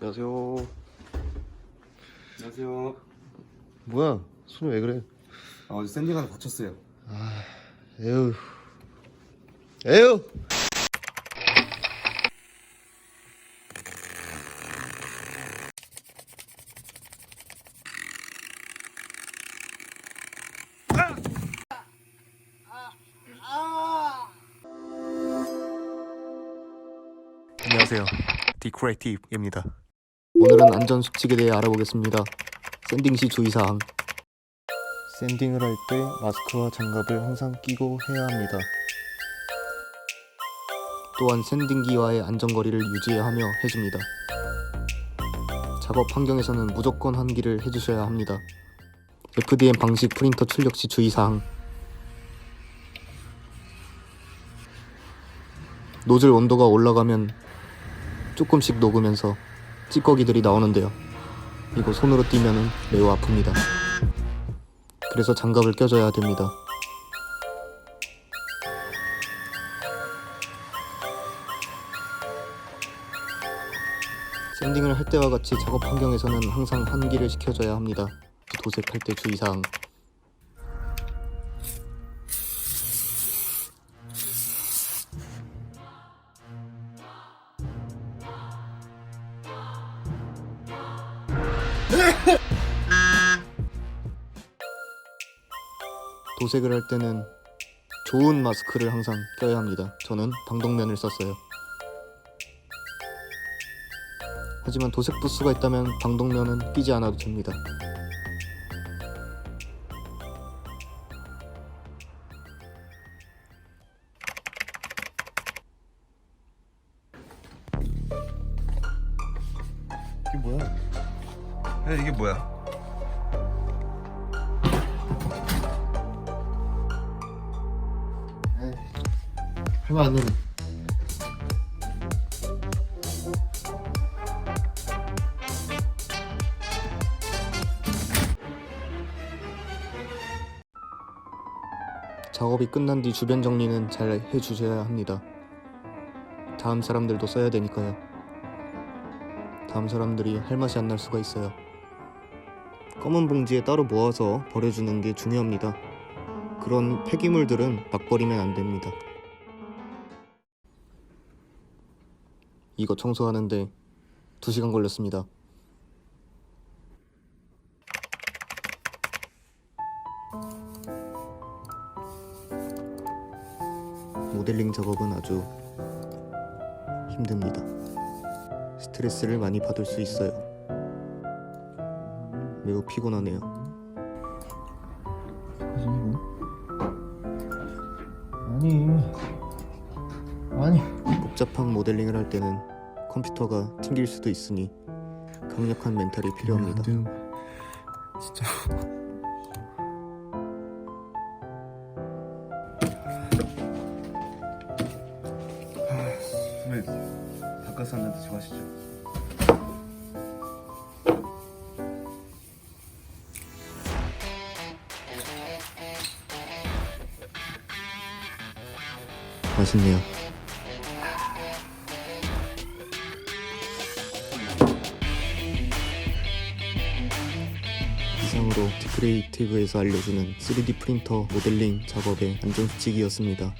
안녕하세요. 안녕하세요. 뭐야? 손이 왜 그래? 아, 어제 샌딩하다 다쳤어요. 에휴. 에휴. 안녕하세요. 디크레이티브입니다. 오늘은 안전 수칙에 대해 알아보겠습니다. 샌딩 시 주의사항. 샌딩을 할 때 마스크와 장갑을 항상 끼고 해야 합니다. 또한 샌딩기와의 안전거리를 유지해야 하며 해줍니다. 작업 환경에서는 무조건 환기를 해주셔야 합니다. FDM 방식 프린터 출력 시 주의사항. 노즐 온도가 올라가면 조금씩 녹으면서 찌꺼기들이 나오는데요. 이거 손으로 띄면 매우 아픕니다. 그래서 장갑을 껴줘야 됩니다. 샌딩을 할 때와 같이 작업 환경에서는 항상 환기를 시켜줘야 합니다. 도색할 때 주의사항. 도색을 할 때는 좋은 마스크를 항상 껴야 합니다. 저는 방독면을 썼어요. 하지만 도색 부스가 있다면 방독면은 끼지 않아도 됩니다. 이게 뭐야? 야, 이게 뭐야? 되네. 작업이 끝난 뒤 주변 정리는 잘 해주셔야 합니다. 다음 사람들도 써야 되니까요. 다음 사람들이 할 맛이 안 날 수가 있어요. 검은 봉지에 따로 모아서 버려주는 게 중요합니다. 그런 폐기물들은 막 버리면 안 됩니다. 이거 청소하는데 2시간 걸렸습니다. 모델링 작업은 아주 힘듭니다. 스트레스를 많이 받을 수 있어요. 매우 피곤하네요. 아니 아니 복잡한 모델링을 할 때는 컴퓨터가 튕길 수도 있으니 강력한 멘탈이 필요합니다. 안 돼요. 진짜 선배, 닭가스 한잔 드시고 하시죠. 맛있네요. 이상으로 디크레이티브에서 알려주는 3D 프린터 모델링 작업의 안전수칙이었습니다.